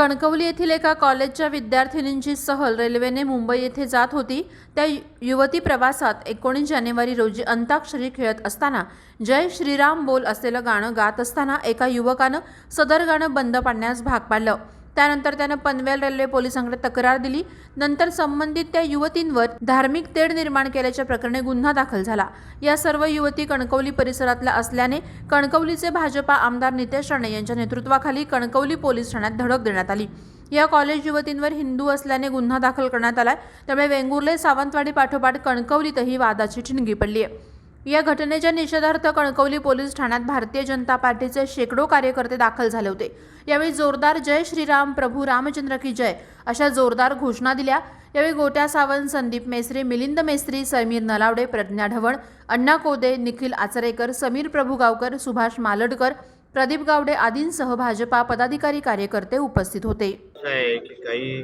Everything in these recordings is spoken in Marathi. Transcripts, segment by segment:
कणकवली येथील एका कॉलेजच्या विद्यार्थिनींची सहल रेल्वेने मुंबई येथे जात होती. त्या युवती प्रवासात एकोणीस जानेवारी रोजी अंताक्षरी खेळत असताना जय श्रीराम बोल असलेलं गाणं गात असताना एका युवकानं सदर गाणं बंद पाडण्यास भाग पाडलं. त्यानंतर त्यानं पनवेल रेल्वे पोलिसांकडे तक्रार दिली. नंतर संबंधित त्या युवतींवर धार्मिक तेढ निर्माण केल्याच्या प्रकरणी गुन्हा दाखल झाला. या सर्व युवती कणकवली परिसरातल्या असल्याने कणकवलीचे भाजपा आमदार नितेश राणे यांच्या नेतृत्वाखाली कणकवली पोलीस ठाण्यात धडक देण्यात आली. या कॉलेज युवतींवर हिंदू असल्याने गुन्हा दाखल करण्यात आलाय. त्यामुळे वेंगुर्ले सावंतवाडी पाठोपाठ कणकवलीतही वादाची ठिणगी पडली आहे या घटनेच्या निषेधार्थ कणकवली पोलीस ठाण्यात भारतीय जनता पार्टीचे शेकडो कार्यकर्ते दाखल झाले होते. यावेळी जोरदार जय श्रीराम प्रभू रामचंद्र की जय अशा जोरदार घोषणा दिल्या. यावेळी गोट्या सावंत संदीप मेस्त्री मिलिंद मेस्त्री समीर नलावडे प्रज्ञा ढवण अण्णा कोदे निखिल आचरेकर समीर प्रभुगावकर सुभाष मालडकर प्रदीप गावडे आदींसह भाजपा पदाधिकारी कार्यकर्ते उपस्थित होते. काही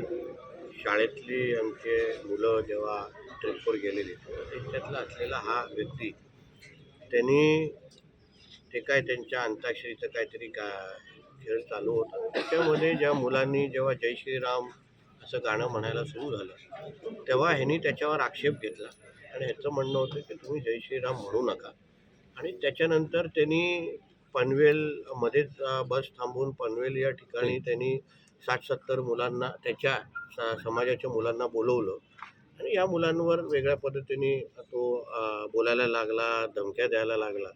शाळेतली आमचे मुलं जेव्हा ट्रिपवर गेलेली त्यातला असलेला हा व्यक्ती त्यांनी ते काय त्यांच्या अंताक्षरीचं काहीतरी का खेळ चालू होता. त्याच्यामध्ये ज्या मुलांनी जेव्हा जय श्रीराम असं गाणं म्हणायला सुरू झालं तेव्हा ह्यांनी त्याच्यावर आक्षेप घेतला. आणि ह्याचं म्हणणं होतं की तुम्ही जय श्रीराम म्हणू नका. आणि त्याच्यानंतर त्यांनी पनवेलमध्येच बस थांबून पनवेल या ठिकाणी त्यांनी साठ सत्तर मुलांना त्याच्या स- समाजाच्या मुलांना बोलवलं. आणि या मुलांवर वेगळ्या पद्धतीने तो बोलायला लागला धमक्या द्यायला लागला.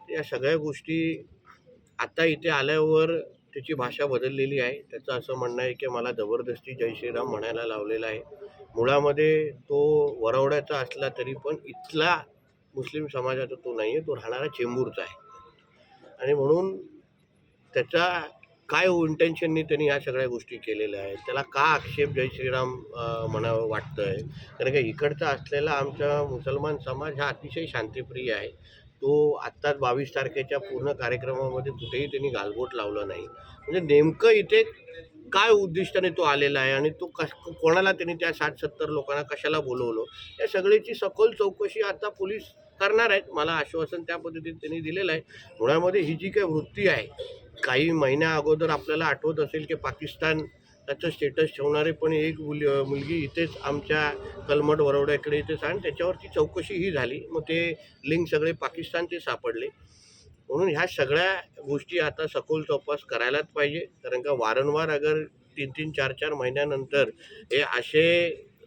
या सगळ्या गोष्टी आता इथे आल्यावर त्याची भाषा बदललेली आहे. त्याचं असं म्हणणं आहे की मला जबरदस्ती जय श्रीराम म्हणायला लावलेला आहे. मुळामध्ये तो वरवड्याचा असला तरी पण इथला मुस्लिम समाजाचा तो नाही आहे तो राहणारा चेंबूरचा आहे. आणि म्हणून त्याचा काय इंटेन्शननी त्यांनी ह्या सगळ्या गोष्टी केलेल्या आहेत? त्याला का आक्षेप जय श्रीराम म्हणावं वाटतं आहे कारण का इकडचा असलेला आमचा मुसलमान समाज हा अतिशय शांतिप्रिय आहे. तो आत्ताच बावीस तारखेच्या पूर्ण कार्यक्रमामध्ये कुठेही त्यांनी गालबोट लावलं नाही. म्हणजे नेमकं इथे काय उद्दिष्टाने तो आलेला आहे आणि तो कस कोणाला त्यांनी त्या साठ सत्तर लोकांना कशाला बोलवलं? या सगळ्याची सखोल चौकशी आता पोलीस करणार आहेत. मला आश्वासन त्या पद्धतीत त्यांनी दिलेलं आहे. मुळामध्ये ही जी काही वृत्ती आहे काही महिन्या अगोदर आपल्याला आठवत असेल की पाकिस्तान त्याचं स्टेटस ठेवणारे पण एक मुल मुलगी इथेच आमच्या कलमट वरवड्याकडे इथेच आणि त्याच्यावरती चौकशी ही झाली. मग ते लिंक सगळे पाकिस्तानचे सापडले. म्हणून ह्या सगळ्या गोष्टी आता सखोल चौपास करायलाच पाहिजे. कारण का वारंवार अगर तीन तीन चार चार महिन्यानंतर हे असे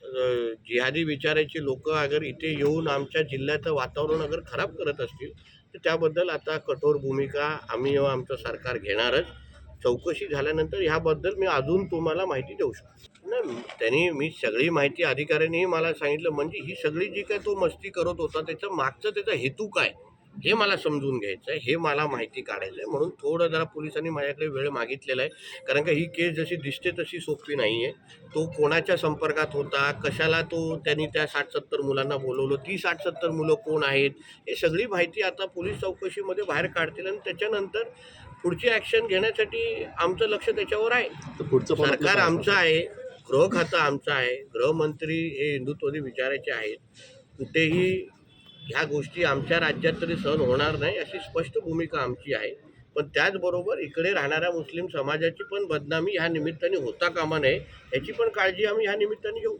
जिहादी विचाराची लोक अगर इथे येऊन आमच्या जिल्ह्याचं वातावरण अगर खराब करत असतील तर त्याबद्दल आता कठोर भूमिका आम्ही व आमचं सरकार घेणारच. चौकशी झाल्यानंतर ह्याबद्दल मी अजून तुम्हाला माहिती देऊ शकतो. नाही त्यांनी मी सगळी माहिती अधिकाऱ्यांनीही मला सांगितलं म्हणजे ही सगळी जी काय तो मस्ती करत होता त्याचं मागचं त्याचा हेतू काय? हे मला समजून घ्यायचं आहे हे मला माहिती काढायचं आहे म्हणून थोडं जरा पोलिसांनी माझ्याकडे वेळ मागितलेला आहे. कारण का ही केस जशी दिसते तशी सोपी नाही आहे तो कोणाच्या संपर्कात होता कशाला तो त्यांनी त्या साठ सत्तर मुलांना बोलवलं ती साठ सत्तर मुलं कोण आहेत हे सगळी माहिती आता पोलीस चौकशीमध्ये बाहेर काढतील आणि त्याच्यानंतर पुढची ॲक्शन घेण्यासाठी आमचं लक्ष त्याच्यावर आहे. पुढचं सरकार आमचं आहे गृह खातं आमचं आहे गृहमंत्री हे हिंदुत्ववादी विचारायचे आहेत. कुठेही ह्या गोष्टी आमच्या राज्यात तरी सहन होणार नाही अशी स्पष्ट भूमिका आमची आहे. पण त्याचबरोबर इकडे राहणाऱ्या मुस्लिम समाजाची पण बदनामी ह्या निमित्ताने होता कामा नये याची पण काळजी आम्ही ह्या निमित्ताने घेऊ.